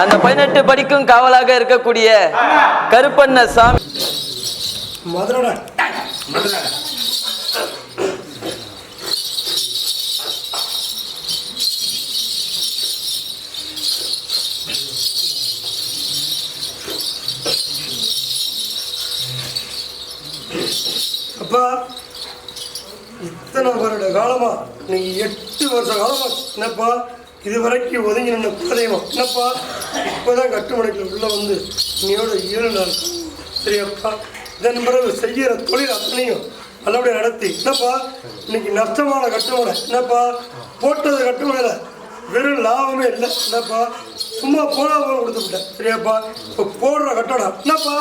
அந்த பதினெட்டு படிக்கும் காவலாக இருக்கக்கூடிய கருப்பண்ண சாமி. அப்பா இத்தனை வருட காலமா? நீ எட்டு வருஷ காலமா? என்னப்பா? இதுவரைக்கும் ஒதுங்கி நின்ன குலதெய்வம். என்னப்பா? இப்போதான் கட்டுமனைக்கு உள்ளே வந்து நீயோட ஏழு நாள். சரியப்பா இதன் பிறகு செய்கிற தொழில் அத்தனையும் நல்லபடியாக நடத்தி. என்னப்பா? இன்னைக்கு நஷ்டமான கட்டுமனை. என்னப்பா? போட்டது கட்டுமனையில் வெறும் லாபமே இல்லை. என்னப்பா? சும்மா போனா போன கொடுத்துட்டேன் சரியாப்பா இப்போ போடுற கட்டடம். என்னப்பா?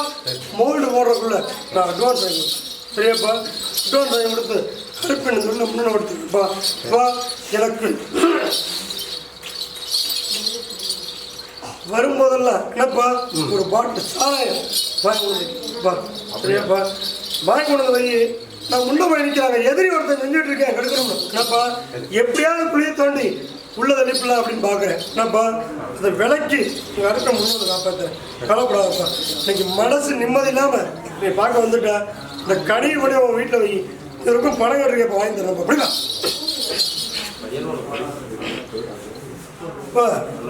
மோல்டு போடுறதுக்குள்ள நான் அட்வான்ஸ் வாங்கி சரியாப்பா அட்வான்ஸ் வாங்கி கொடுத்து கருப்பின் சொல்லி முன்னே கொடுத்துருப்பா எனக்கு வரும்போதெல்லாம் என்னப்பா? ஒரு பாட்டு சாராயம். வாங்கி வாங்கி கொண்டு வை. நான் முன்ன போய் நிற்கிறாங்க எதிரி ஒருத்தன் செஞ்சுட்டு இருக்கேன். கெடுக்கணும் என்னப்பா? எப்படியாவது குழியை தோண்டி உள்ள தள்ளிப்பிடலாம் அப்படின்னு பார்க்குறேன் என்னப்பா? அதை விளக்கி உங்கள் அடுத்த முன்னோட காப்பாற்றுறேன் கவலைப்படாதப்பா. இன்னைக்கு மனசு நிம்மதி இல்லாமல் நீ பார்க்க வந்துட்டா. இந்த கனியை கூட உன் வீட்டில் வை. இருக்கும் பணம் கட்டுறப்ப வாங்கி தரேன்ப்பா அப்படிதான்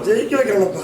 ஜெயிக்க வைக்கிறேன்ப்பா